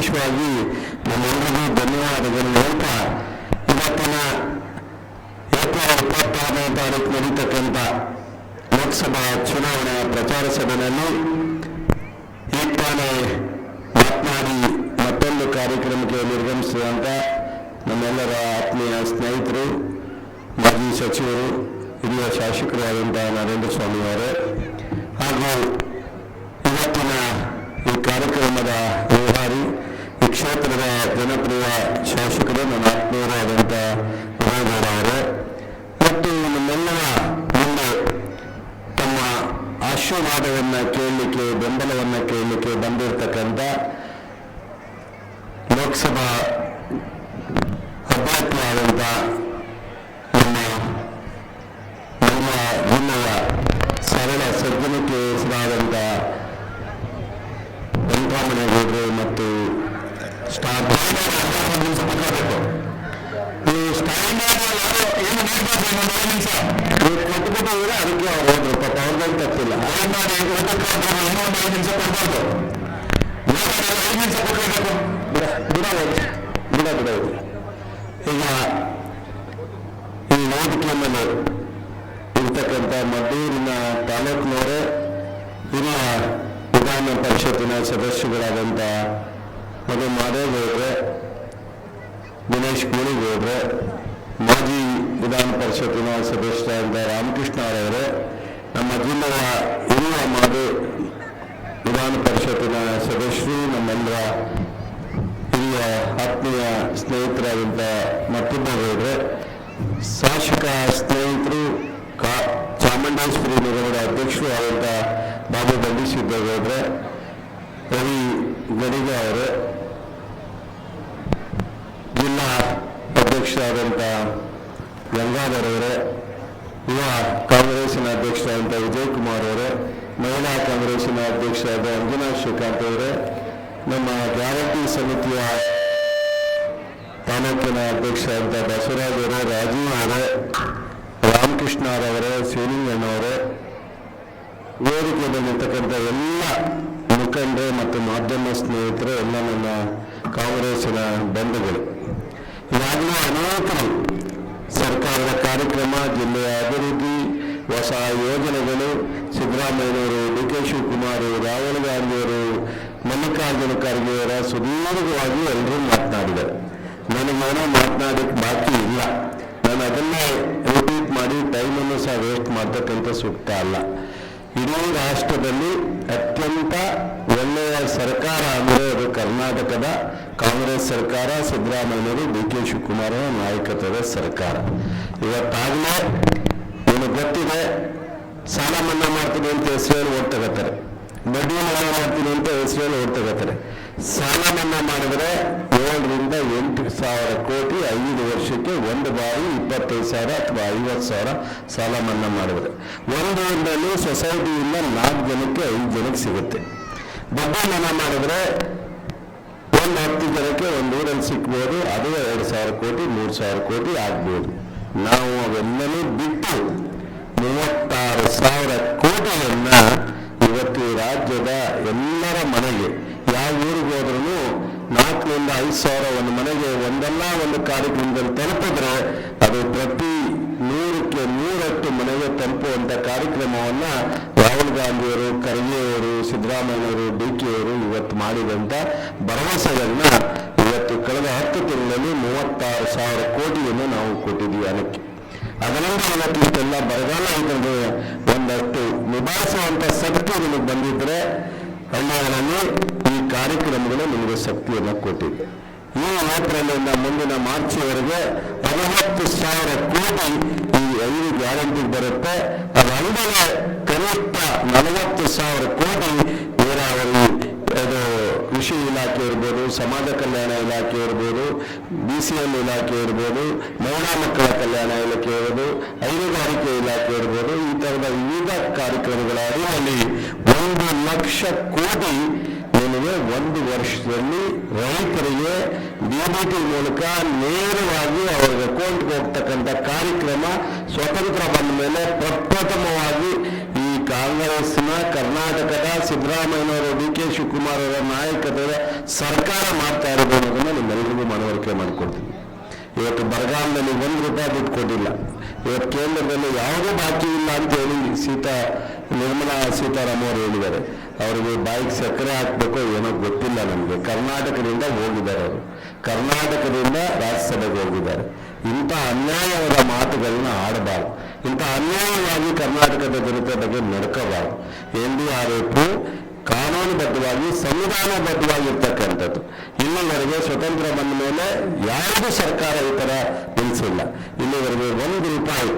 ವಿಶೇಷವಾಗಿ ನಮ್ಮೆಲ್ಲರಿಗೂ ಧನ್ಯವಾದಗಳು ಹೇಳ್ತಾ, ಇವತ್ತಿನ ಏಪ್ರಿಲ್ ಇಪ್ಪತ್ತಾರನೇ ತಾರೀಕು ನಡೀತಕ್ಕಂಥ ಲೋಕಸಭಾ ಚುನಾವಣಾ ಪ್ರಚಾರ ಸಭೆಯಲ್ಲಿ ಈಗ ತಾನೇ ಮಾತನಾಡಿ ಮತ್ತೊಂದು ಕಾರ್ಯಕ್ರಮಕ್ಕೆ ನಿರ್ಗಮಿಸಿದಂಥ ನಮ್ಮೆಲ್ಲರ ಆತ್ಮೀಯ ಸ್ನೇಹಿತರು, ಮಾಜಿ ಸಚಿವರು, ಹಿರಿಯ ಶಾಸಕರಾದಂಥ ನರೇಂದ್ರ ಸ್ವಾಮಿ ಅವರೇ, ಹಾಗೂ ಇವತ್ತಿನ ಈ ಕಾರ್ಯಕ್ರಮದ ವ್ಯವಹಾರಿ ಕ್ಷೇತ್ರದ ಜನಪ್ರಿಯ ಶಾಸಕರು ನನ್ನ ಆತ್ಮೀಯರಾದಂಥ ರಾಘವೇಂದ್ರ ಅವರು. ಮತ್ತು ನಮ್ಮೆಲ್ಲರ ಮುಂದೆ ತಮ್ಮ ಆಶೀರ್ವಾದವನ್ನು ಕೇಳಲಿಕ್ಕೆ, ಬೆಂಬಲವನ್ನು ಕೇಳಲಿಕ್ಕೆ ಬಂದಿರತಕ್ಕಂಥ ಲೋಕಸಭಾ ಅಭ್ಯರ್ಥಿಯಾದಂಥ ನಮ್ಮ ನಮ್ಮ ಜಿಲ್ಲೆಯ ಸರಳ ಸಜ್ಜನಿಕೆ ಹೆಸರಾದಂಥ ವೆಂಕಟರಮಣೇಗೌಡರು ಮತ್ತು ಇರ್ತಕ್ಕಂಥ ಮದ್ದೂರಿನ ತಾಲೂಕಿನವರೇ ಹಿರಿಯ ವಿಧಾನ ಪರಿಷತ್ತಿನ ಸದಸ್ಯಗಳಾದಂಥ ಮಧು ಹೋದ್ರೆ, ದಿನೇಶ್ ಗೂಳಿಗೌಡ್ರೆ ಮಾಜಿ ವಿಧಾನ ಪರಿಷತ್ತಿನ ಸದಸ್ಯರಾದ ರಾಮಕೃಷ್ಣ ಅವರವರೇ ನಮ್ಮ ಜಿಲ್ಲೆಯ ಹಿರಿಯ ಮಾದು ವಿಧಾನ ಪರಿಷತ್ತಿನ ಸದಸ್ಯರು, ನಮ್ಮೆಲ್ಲರ ಹಿರಿಯ ಆತ್ಮೀಯ ಸ್ನೇಹಿತರಾದಂಥ ಮತ್ತಿಬ್ಬಗೌಡ್ರೆ ಶಾಸಕ ಸ್ನೇಹಿತರು ಕಾ ಚಾಮುಂಡೇಶ್ವರಿ ನಗರದ ಅಧ್ಯಕ್ಷರು ಆದಂಥ ಬಾಬು ಬಂಡಿ ಸಿದ್ದೇಗೌಡ್ರೆ ರವಿ ಗಡಿಗ ಅವರು ಅಧ್ಯಕ್ಷರಾದಂಥ ಗಂಗಾಧರ್ ಅವರೇ ಯುವ ಕಾಂಗ್ರೆಸ್ಸಿನ ಅಧ್ಯಕ್ಷರಾದಂಥ ವಿಜಯ್ ಕುಮಾರ್ ಅವರೇ, ಮಹಿಳಾ ಕಾಂಗ್ರೆಸ್ಸಿನ ಅಧ್ಯಕ್ಷರಾದ ಅಂಜನಾ ಶ್ರೀಕಾಂತ್ ಅವರೇ, ನಮ್ಮ ಗ್ಯಾರಂಟಿ ಸಮಿತಿಯ ತಾಲೂಕಿನ ಅಧ್ಯಕ್ಷರಾದಂಥ ಬಸವರಾಜ್ ಅವರೇ, ರಾಜೀವ್ ಅವರೇ, ರಾಮಕೃಷ್ಣ ಅವರೇ ಶಿವಲಿಂಗಣ್ಣವರೇ ವೇದಿಕೆಯಲ್ಲಿರ್ತಕ್ಕಂಥ ಎಲ್ಲ ಮುಖಂಡರು ಮತ್ತು ಮಾಧ್ಯಮ ಸ್ನೇಹಿತರು, ಎಲ್ಲ ನನ್ನ ಕಾಂಗ್ರೆಸ್ಸಿನ ಬಂಧುಗಳು. ಈಗಾಗಲೇ ಅನೇಕ ಸರ್ಕಾರದ ಕಾರ್ಯಕ್ರಮ, ಜಿಲ್ಲೆಯ ಅಭಿವೃದ್ಧಿ ಹೊಸ ಯೋಜನೆಗಳು ಸಿದ್ದರಾಮಯ್ಯನವರು ಡಿ ಕೆ ಶಿವಕುಮಾರ್ ರಾಹುಲ್ ಗಾಂಧಿಯವರು ಮಲ್ಲಿಕಾರ್ಜುನ ಖರ್ಗೆಯವರ ಸುದೀರ್ಘವಾಗಿ ಎಲ್ಲರೂ ಮಾತನಾಡಿದ್ದಾರೆ ನನಗೇನೋ ಮಾತನಾಡಕ್ಕೆ ಬಾಕಿ ಇಲ್ಲ. ನಾನು ಅದನ್ನೇ ರಿಪೀಟ್ ಮಾಡಿ ಟೈಮನ್ನು ಸಹ ವೇಸ್ಟ್ ಮಾಡ್ತಕ್ಕಂಥ ಸೂಕ್ತ ಅಲ್ಲ. ಇಡೀ ರಾಷ್ಟ್ರದಲ್ಲಿ ಅತ್ಯಂತ ಒಳ್ಳೆಯ ಸರ್ಕಾರ ಅಂದರೆ ಅದು ಕರ್ನಾಟಕದ ಕಾಂಗ್ರೆಸ್ ಸರ್ಕಾರ ಸಿದ್ದರಾಮಯ್ಯರು ಡಿ ಕೆ ಶಿವಕುಮಾರ್ ನಾಯಕತ್ವದ ಸರ್ಕಾರ. ಇವತ್ತಾಗಲೇ ನಿಮಗೆ ಗೊತ್ತಿದೆ, ಸಾಲ ಮನ್ನಾ ಮಾಡ್ತೀನಿ ಅಂತ ಹೆಸರು ಓಟ್ ತಗೋತಾರೆ. ಬಡ್ಡಿ ಮನ್ನಾ ಮಾಡ್ತೀನಿ ಅಂತ ಹೆಸರು ಓಟ್ ತಗೋತಾರೆ. ಸಾಲ ಮನ್ನಾ ಮಾಡಿದ್ರೆ ಏಳರಿಂದ ಎಂಟು ಸಾವಿರ ಕೋಟಿ ಐದು ವರ್ಷಕ್ಕೆ ಒಂದು ಬಾರಿ ಇಪ್ಪತ್ತೈದು ಸಾವಿರ ಅಥವಾ ಐವತ್ತು ಸಾವಿರ ಸಾಲ ಮನ್ನಾ ಮಾಡಿದ್ರೆ. ಒಂದು ಒಂದರಲ್ಲಿ ಸೊಸೈಟಿಯಿಂದ ನಾಲ್ಕು ಜನಕ್ಕೆ ಐದು ಜನಕ್ಕೆ ಸಿಗುತ್ತೆ. ಬಡ್ಡಿ ಮನ್ನಾ ಮಾಡಿದ್ರೆ ಒಂದು ಹತ್ತು ಜನಕ್ಕೆ ಒಂದು ಊರಲ್ಲಿ ಸಿಕ್ಬೋದು ಅದೇ ಎರಡು ಸಾವಿರ ಕೋಟಿ, ಮೂರು ಸಾವಿರ ಕೋಟಿ ಆಗ್ಬೋದು. ನಾವು ಅವೆಲ್ಲನೂ ಬಿಟ್ಟು ಮೂವತ್ತಾರು ಸಾವಿರ ಕೋಟಿಯನ್ನು ಇವತ್ತು ರಾಜ್ಯದ ಎಲ್ಲರ ಮನೆಗೆ ಯಾವ ಊರಿಗೆ ಹೋದ್ರೂ ನಾಲ್ಕರಿಂದ ಐದು ಸಾವಿರ ಒಂದು ಮನೆಗೆ ಒಂದಲ್ಲ ಒಂದು ಕಾರ್ಯಕ್ರಮದಲ್ಲಿ ತಲುಪಿದ್ರೆ ಅದು ಪ್ರತಿ ನೂರಕ್ಕೆ ನೂರಷ್ಟು ಮನೆಗೆ ತಲುಪುವಂತ ಕಾರ್ಯಕ್ರಮವನ್ನ ರಾಹುಲ್ ಗಾಂಧಿಯವರು, ಖರ್ಗೆಯವರು ಸಿದ್ದರಾಮಯ್ಯವರು ಡಿ ಕೆ ಅವರು ಇವತ್ತು ಮಾಡಿದಂತ ಭರವಸೆಗಳನ್ನ ಇವತ್ತು ಕಳೆದ ಹತ್ತು ತಿಂಗಳಲ್ಲಿ ಮೂವತ್ತಾರು ಸಾವಿರ ಕೋಟಿಯನ್ನು ನಾವು ಕೊಟ್ಟಿದ್ವಿ ಅದಕ್ಕೆ. ಅದರಿಂದ ಇವತ್ತು ಇಷ್ಟೆಲ್ಲ ಬರಗಾಲ ಇದ್ರೆ ಒಂದಷ್ಟು ನಿಭಾಯಿಸುವಂತ ಶಕ್ತಿ ನಿಮಗೆ ಬಂದಿದ್ರೆ ಹಳ್ಳಿಗಳಲ್ಲಿ ಈ ಕಾರ್ಯಕ್ರಮಗಳು ನಿಮಗೆ ಶಕ್ತಿಯನ್ನು ಕೊಟ್ಟಿದೆ. ಈ ಏಪ್ರಿಲಿಂದ ಮುಂದಿನ ಮಾರ್ಚ್ವರೆಗೆ ಅರವತ್ತು ಸಾವಿರ ಕೋಟಿ ಈ ಐದು ಗ್ಯಾರಂಟಿ ಬರುತ್ತೆ. ಅದಲ್ಲದೆ ಕನಿಷ್ಠ ನಲವತ್ತು ಸಾವಿರ ಕೋಟಿ ನೀರಾವರಿ, ಅದು ಕೃಷಿ ಇಲಾಖೆ ಇರ್ಬೋದು, ಸಮಾಜ ಕಲ್ಯಾಣ ಇಲಾಖೆ ಇರ್ಬೋದು, ಬಿ ಸಿ ಎಲ್ ಇಲಾಖೆ ಇರ್ಬೋದು, ಮಹಿಳಾ ಮಕ್ಕಳ ಕಲ್ಯಾಣ ಇಲಾಖೆ ಇರ್ಬೋದು, ಹೈನುಗಾರಿಕೆ ಇಲಾಖೆ ಇರ್ಬೋದು, ಈ ತರಹದ ವಿವಿಧ ಕಾರ್ಯಕ್ರಮಗಳ ಅಡಿಯಲ್ಲಿ ಒಂದು ಲಕ್ಷ ಕೋಟಿ ನಿಮಗೆ ಒಂದು ವರ್ಷದಲ್ಲಿ ರೈತರಿಗೆ ಡಿಬಿಟಿ ಮೂಲಕ ನೇರವಾಗಿ ಅವರ ಅಕೌಂಟ್ಗೆ ಹೋಗ್ತಕ್ಕಂಥ ಕಾರ್ಯಕ್ರಮ ಸ್ವತಂತ್ರ ಬಂದ ಮೇಲೆ ಪ್ರಪ್ರಥಮವಾಗಿ ಈ ಕಾಂಗ್ರೆಸ್ನ ಕರ್ನಾಟಕದ ಸಿದ್ದರಾಮಯ್ಯನವರು, ಡಿ ಕೆ ಶಿವಕುಮಾರ್ ಅವರ ನಾಯಕತ್ವದ ಸರ್ಕಾರ ಮಾಡ್ತಾ ಇರೋದು ಅನ್ನೋದನ್ನ ನಿಮ್ಮೆಲ್ಲರಿಗೂ ಮನವರಿಕೆ ಮಾಡಿಕೊಡ್ತೀನಿ. ಇವತ್ತು ಬರಗಾಲದಲ್ಲಿ ಒಂದು ರೂಪಾಯಿ ದುಡ್ಡು ಕೊಟ್ಟಿಲ್ಲ. ಇವತ್ತು ಕೇಂದ್ರದಲ್ಲಿ ಯಾವುದೂ ಬಾಕಿ ಇಲ್ಲ ಅಂತ ಹೇಳಿ ಸೀತಾ, ನಿರ್ಮಲಾ ಸೀತಾರಾಮ್ ಅವರು ಹೇಳಿದ್ದಾರೆ. ಅವರಿಗೆ ಬಾಯಿಗೆ ಸಕ್ಕರೆ ಹಾಕ್ಬೇಕು ಏನೋ ಗೊತ್ತಿಲ್ಲ ನಮಗೆ. ಕರ್ನಾಟಕದಿಂದ ಹೋಗಿದ್ದಾರೆ ಅವರು. ಕರ್ನಾಟಕದಿಂದ ರಾಜ್ಯಸಭೆಗೆ ಹೋಗಿದ್ದಾರೆ. ಇಂಥ ಅನ್ಯಾಯವಾದ ಮಾತುಗಳನ್ನ ಆಡಬಾರ್ದು. ಇಂಥ ಅನ್ಯಾಯವಾಗಿ ಕರ್ನಾಟಕದ ಜನತೆ ಬಗ್ಗೆ ನಡ್ಕೋಬಾರ್ದು. ಎನ್ ಡಿ ಆರ್ ಎಫ್ ಕಾನೂನುಬದ್ಧವಾಗಿ, ಸಂವಿಧಾನಬದ್ಧವಾಗಿರ್ತಕ್ಕಂಥದ್ದು. ಇಲ್ಲಿವರೆಗೆ ಸ್ವತಂತ್ರ ಬಂದ ಮೇಲೆ ಯಾವುದೂ ಸರ್ಕಾರ ಈ ಥರ ನಿಲ್ಲಿಸಿಲ್ಲ ಇಲ್ಲಿವರೆಗೆ ಒಂದು ರೂಪಾಯಿ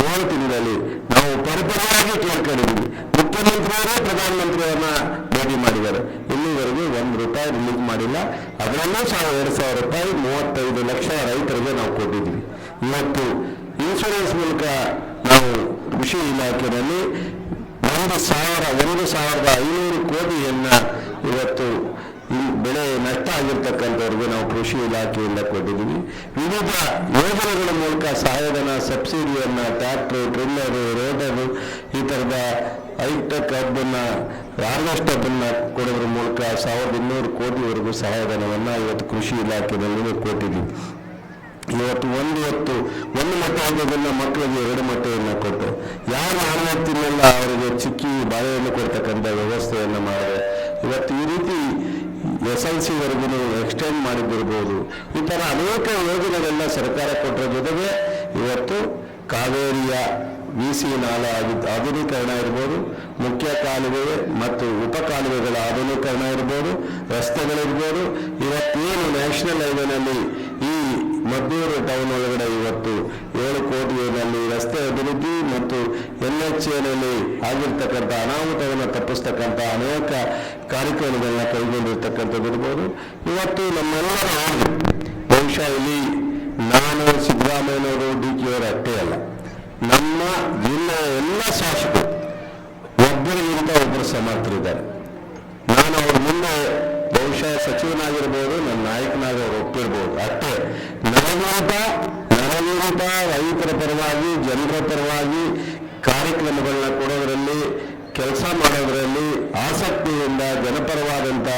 ಏಳು ತಿಂಗಳಲ್ಲಿ ನಾವು ಪರಪರವಾಗಿ ಕೇಳ್ಕೊಂಡಿದ್ವಿ ಮುಖ್ಯಮಂತ್ರಿಯವರೇ ಪ್ರಧಾನಮಂತ್ರಿಯವರನ್ನ ಭೇಟಿ ಮಾಡಿದ್ದಾರೆ. ಇಲ್ಲಿವರೆಗೂ ಒಂದು ರೂಪಾಯಿ ರಿಲೀಸ್ ಮಾಡಿಲ್ಲ. ಅದರಲ್ಲೂ ಸಹ ಎರಡು ಸಾವಿರ ರೂಪಾಯಿ ಮೂವತ್ತೈದು ಲಕ್ಷ ರೈತರಿಗೆ ನಾವು ಕೊಟ್ಟಿದ್ವಿ ಇವತ್ತು ಇನ್ಶೂರೆನ್ಸ್ ಮೂಲಕ ನಾವು ಕೃಷಿ ಇಲಾಖೆಯಲ್ಲಿ ಒಂದು ಸಾವಿರ ಒಂದು ಸಾವಿರದ ಐನೂರು ಕೋಟಿಯನ್ನ ಇವತ್ತು ಬೆಳೆ ನಷ್ಟ ಆಗಿರ್ತಕ್ಕಂಥವ್ರಿಗೆ ನಾವು ಕೃಷಿ ಇಲಾಖೆಯಿಂದ ಕೊಟ್ಟಿದ್ದೀವಿ. ವಿವಿಧ ಯೋಜನೆಗಳ ಮೂಲಕ ಸಹಾಯಧನ ಸಬ್ಸಿಡಿಯನ್ನ, ಟ್ರ್ಯಾಕ್ಟ್ರು, ಟ್ರಿಲ್ಲರು ರೋಡರು ಈ ಥರದ ಐಟೆಕ್ ಹಬ್ಬನ್ನ, ಹಾರ್ವೆಸ್ಟ್ ಹಬ್ಬನ್ನ ಕೊಡೋದ್ರ ಮೂಲಕ ಸಾವಿರದ ಇನ್ನೂರು ಕೋಟಿವರೆಗೂ ಸಹಾಯಧನವನ್ನು ಇವತ್ತು ಕೃಷಿ ಇಲಾಖೆಯಲ್ಲಿ ಕೊಟ್ಟಿದ್ದೀವಿ. ಇವತ್ತು ಒಂದು ಹೊತ್ತು, ಒಂದು ಮಟ್ಟ ಹಾಕೋದನ್ನ ಮಕ್ಕಳಿಗೆ ಎರಡು ಮೊಟ್ಟೆಯನ್ನು ಕೊಟ್ಟು, ಯಾರು ಹಣ ತಿನ್ನಲ್ಲ ಅವರಿಗೆ ಚಿಕ್ಕಿ ಬಾಳೆಹಣ್ಣು ಕೊಡ್ತಕ್ಕಂಥ ವ್ಯವಸ್ಥೆಯನ್ನು ಮಾಡಿದೆ. ಇವತ್ತು ಈ ರೀತಿ ಎಸ್ ಎಲ್ ಸಿವರೆಗೂ ಎಕ್ಸ್ಟೆಂಡ್ ಮಾಡಿದ್ದಿರ್ಬೋದು. ಈ ಥರ ಅನೇಕ ಯೋಜನೆಗಳನ್ನ ಸರ್ಕಾರ ಕೊಟ್ಟರ ಜೊತೆಗೆ ಇವತ್ತು ಕಾವೇರಿಯ ವಿ ಸಿ ನಾಲ ಆಧುನೀಕರಣ ಇರ್ಬೋದು. ಮುಖ್ಯ ಕಾಲುವೆ ಮತ್ತು ಉಪ ಕಾಲುವೆಗಳ ಆಧುನೀಕರಣ ಇರ್ಬೋದು. ರಸ್ತೆಗಳಿರ್ಬೋದು. ಇವತ್ತೇನು ನ್ಯಾಷನಲ್ ಹೈವೇನಲ್ಲಿ ಈ ಮದ್ದೂರು ಟೌನ್ ಒಳಗಡೆ ಇವತ್ತು ಏಳು ಕೋಟಿಯಲ್ಲಿ ರಸ್ತೆ ಅಭಿವೃದ್ಧಿ ಮತ್ತು ಎನ್ ಎಚ್ ಎಲ್ಲಿ ಆಗಿರ್ತಕ್ಕಂಥ ಅನಾಹುತವನ್ನು ತಪ್ಪಿಸ್ತಕ್ಕಂಥ ಅನೇಕ ಕಾರ್ಯಕ್ರಮಗಳನ್ನ ಕೈಗೊಂಡಿರ್ತಕ್ಕಂಥದ್ದು ಇರ್ಬೋದು. ಇವತ್ತು ನಮ್ಮೆಲ್ಲರ ಬಹುಶಃ ಇಲ್ಲಿ ನಾನು ಸಿದ್ದರಾಮಯ್ಯನವರು ಡಿ ಕೆ ಅವರು ಅಷ್ಟೇ ಅಲ್ಲ, ನಮ್ಮ ಜಿಲ್ಲೆಯ ಎಲ್ಲ ಶಾಸಕರು ಒಬ್ಬರಿಗಿಂತ ಒಬ್ಬರು ಸಮರ್ಥರಿದ್ದಾರೆ. ನಾನು ಅವ್ರ ಮುಂದೆ ಬಹುಶಃ ಸಚಿವನಾಗಿರ್ಬೋದು ನನ್ನ ನಾಯಕನಾಗಿ ಒಪ್ಪಿರ್ಬೋದು. ಅಷ್ಟೇ ನನಗಿಂತ ನನಗಿಂತ ರೈತರ ಪರವಾಗಿ, ಜನರ ಪರವಾಗಿ ಕಾರ್ಯಕ್ರಮಗಳನ್ನ ಕೊಡೋದರಲ್ಲಿ, ಕೆಲಸ ಮಾಡೋದರಲ್ಲಿ, ಆಸಕ್ತಿಯಿಂದ ಜನಪರವಾದಂಥ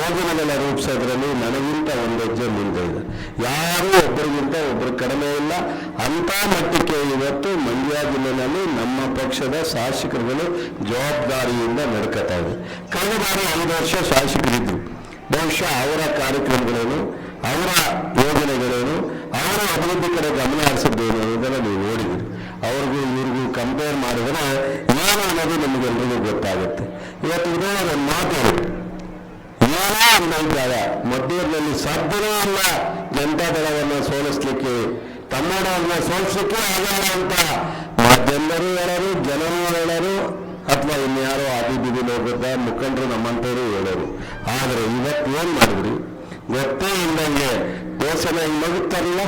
ಯೋಜನೆಗಳ ರೂಪಿಸೋದ್ರಲ್ಲಿ ನನಗಿಂತ ಒಂದು ಹೆಜ್ಜೆ ಮುಂದೆ ಇದೆ. ಯಾರೂ ಒಬ್ಬರಿಗಿಂತ ಒಬ್ಬರು ಕಡಿಮೆ ಇಲ್ಲ. ಅಂತ ಮಟ್ಟಕ್ಕೆ ಇವತ್ತು ಮಂಡ್ಯ ಜಿಲ್ಲೆಯಲ್ಲಿ ನಮ್ಮ ಪಕ್ಷದ ಶಾಸಕರುಗಳು ಜವಾಬ್ದಾರಿಯಿಂದ ನಡ್ಕೋತಾ ಇದೆ ಕಳೆದ ಬಾರಿ ಐದು ವರ್ಷ ಶಾಸಕರಿದ್ರು ಬಹುಶಃ ಅವರ ಕಾರ್ಯಕ್ರಮಗಳೇನು, ಅವರ ಯೋಜನೆಗಳೇನು, ಅವರ ಅಭಿವೃದ್ಧಿ ಕಡೆ ಗಮನ ಹರಿಸಿದ್ದೇನು ಅನ್ನೋದನ್ನು ನೀವು ನೋಡಿದ್ದೀರಿ ಅವ್ರಿಗೂ ಇವ್ರಿಗೂ ಕಂಪೇರ್ ಮಾಡಿದ್ರೆ ಏನು ಅನ್ನೋದು ನಮಗೆಲ್ಲರಿಗೂ ಗೊತ್ತಾಗುತ್ತೆ. ಇವತ್ತು ಉದಾಹರಣೆ ಮಾತು ಏನೋ ಅನ್ನೋದಾಗ ಮದ್ದೂರಿನಲ್ಲಿ ಸಾಧ್ಯವೇ ಇಲ್ಲ ಜನತಾದಳವನ್ನು ಸೋಲಿಸ್ಲಿಕ್ಕೆ ಕನ್ನಡವನ್ನು ಸೋಲಿಸ್ಲಿಕ್ಕೆ ಆಗಲ್ಲ ಅಂತ ಮಾಧ್ಯಮರು ಹೇಳರು, ಜನರು ಹೇಳೋರು ಅಥವಾ ಇನ್ಯಾರೋ ಆದಿ ಬಿದಿ ಹೋಗುತ್ತ ಮುಖಂಡರು ನಮ್ಮಂತವರು ಹೇಳೋರು. ಆದರೆ ಇವತ್ತು ಏನು ಮಾಡಿದ್ರಿ? ಗೊತ್ತೇ ಇಲ್ಲಂಗೆ ದೋಸೆನ ಮಗುತ್ತಲ್ಲ